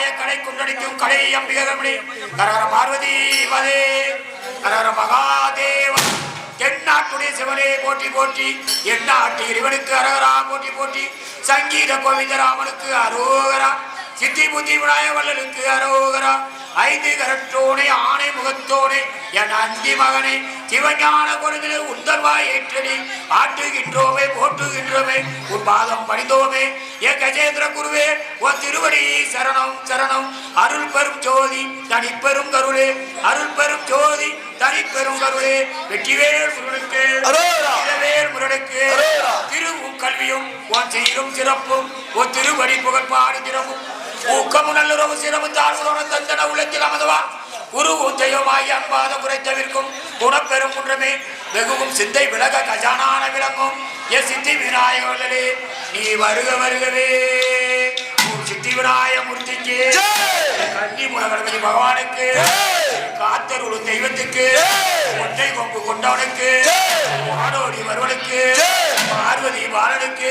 ஆய கடை குன்றடிக்கும் கடை அம்பிகமணி கரகர பார்வதி பதே கரகர மகாதேவ. தென்னாட்டுடைய சிவனே போட்டி போட்டி எண்ணாட்டு இறைவனுக்கு அரகரா போட்டி போட்டி சங்கீத கோவிந்தராமனுக்கு அரோகரா. சித்தி புத்தி விநாயக வல்லனுக்கு அரோகரா. ஐந்து கரட்டோனே ஆணை முகத்தோனே என் அந்தி மகனே சிவஞான பொருதிலே உந்தர்வாய் ஏற்றடி. ஆட்டுகின்றோமே போற்றுகின்றோமே உன் பாதம் பணிந்தோமே என் கஜேந்திர குருவே உன் திருவடி சரணம் சரணம். அருள் பெரும் ஜோதி தனிப்பெரும் கருளே. அருள் பெரும் ஜோதி தனிப்பெரும் கருளே. வெற்றிவேல் முருகனுக்கு. வேல் முருகனுக்கு. திருவும் கல்வியும் உன் செய்யும் சிறப்பும் உன் திருவடி புகழ்பாடு திறமும். ஊக்கமும் நல்லுறவு சிறமும் தாழ்வுடன் தந்தன உள்ளத்தில் அமதவா குரு உதயமாய் அன்பாத குறைத்தவிற்கும் குணப்பெரும் குன்றமே வெகுவும் சிந்தை விலக கஜானான விளங்கும் என் சித்தி விநாயகர்களே நீ வருக வருகவே சித்தி விநாயக மூர்த்திக்கு. கன்னி கணபதி பகவானுக்கு ஜெய். காத்தருளும் தெய்வத்துக்கு. ஒற்றை கொம்பு கொண்டவனுக்கு. வானோடி வருவனுக்கு. பார்வதி பாலனுக்கு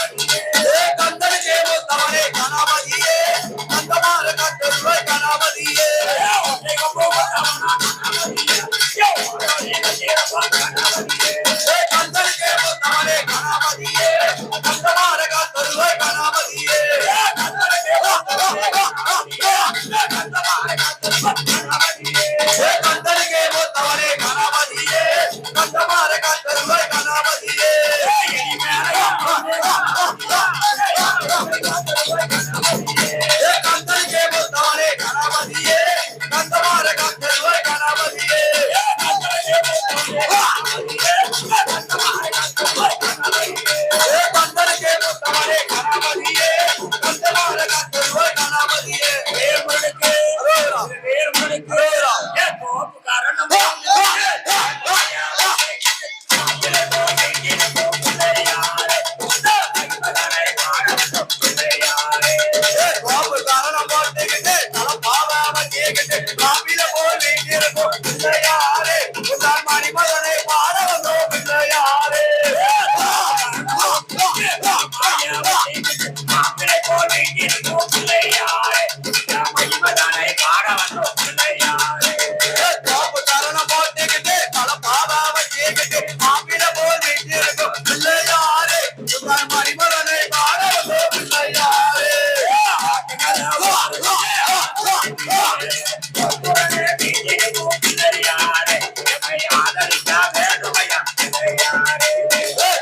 yeah.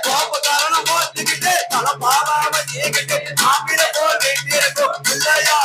கோபக்காரன போட்டுக்கிட்டு தலை பாவாம ஏகிட்டு மாப்பிட போல் வெட்டியிருக்கும். இல்லையா